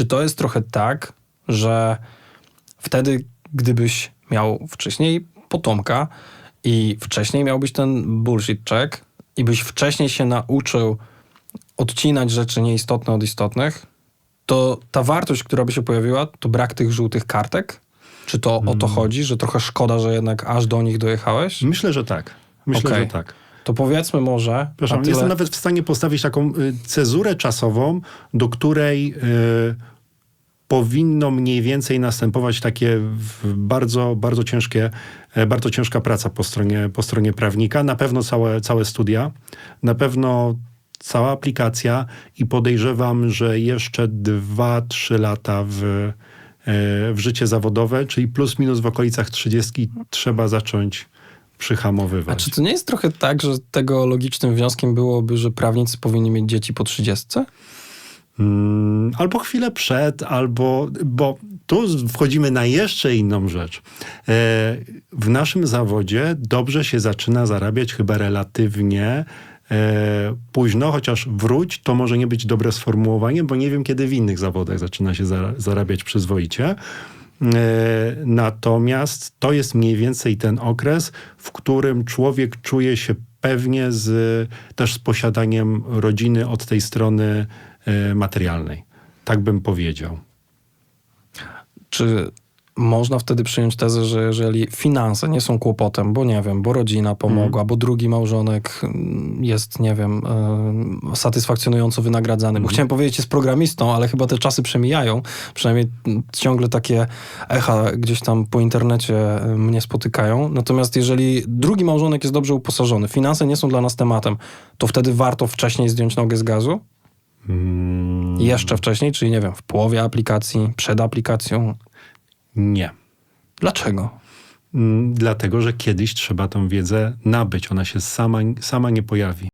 Czy to jest trochę tak, że wtedy, gdybyś miał wcześniej potomka i wcześniej miałbyś ten bullshit check i byś wcześniej się nauczył odcinać rzeczy nieistotne od istotnych, to ta wartość, która by się pojawiła, to brak tych żółtych kartek? Czy to o to chodzi, że trochę szkoda, że jednak aż do nich dojechałeś? Myślę, że tak. Myślę, Okej. że tak. To powiedzmy może. Na tyle... jestem nawet w stanie postawić taką y, cezurę czasową, do której y, powinno mniej więcej następować takie bardzo, bardzo ciężkie, e, bardzo ciężka praca po stronie, po stronie prawnika. Na pewno całe, całe studia, na pewno cała aplikacja i podejrzewam, że jeszcze 2-3 lata w, e, w życie zawodowe, czyli plus minus w okolicach 30 trzeba zacząć A przyhamowywać. czy to nie jest trochę tak, że tego logicznym wnioskiem byłoby, że prawnicy powinni mieć dzieci po 30? Mm, albo chwilę przed, albo, bo tu wchodzimy na jeszcze inną rzecz. E, W naszym zawodzie dobrze się zaczyna zarabiać chyba relatywnie e, późno, chociaż wróć to może nie być dobre sformułowanie, bo nie wiem kiedy w innych zawodach zaczyna się zara- zarabiać przyzwoicie. E, Natomiast to jest mniej więcej ten okres, w którym człowiek czuje się pewnie z, też z posiadaniem rodziny od tej strony materialnej. Tak bym powiedział. Czy można wtedy przyjąć tezę, że jeżeli finanse nie są kłopotem, bo nie wiem, bo rodzina pomogła, bo drugi małżonek mm, jest, nie wiem, e, satysfakcjonująco wynagradzany, bo chciałem powiedzieć, jest programistą, ale chyba te czasy przemijają, przynajmniej mm, ciągle takie echa gdzieś tam po internecie e, mnie spotykają. Natomiast jeżeli drugi małżonek jest dobrze uposażony, finanse nie są dla nas tematem, to wtedy warto wcześniej zdjąć nogę z gazu? Mm, Jeszcze wcześniej, czyli nie wiem, w połowie aplikacji, przed aplikacją. nie. Dlaczego? Mm, Dlatego, że kiedyś trzeba tą wiedzę nabyć. Ona się sama, sama nie pojawi.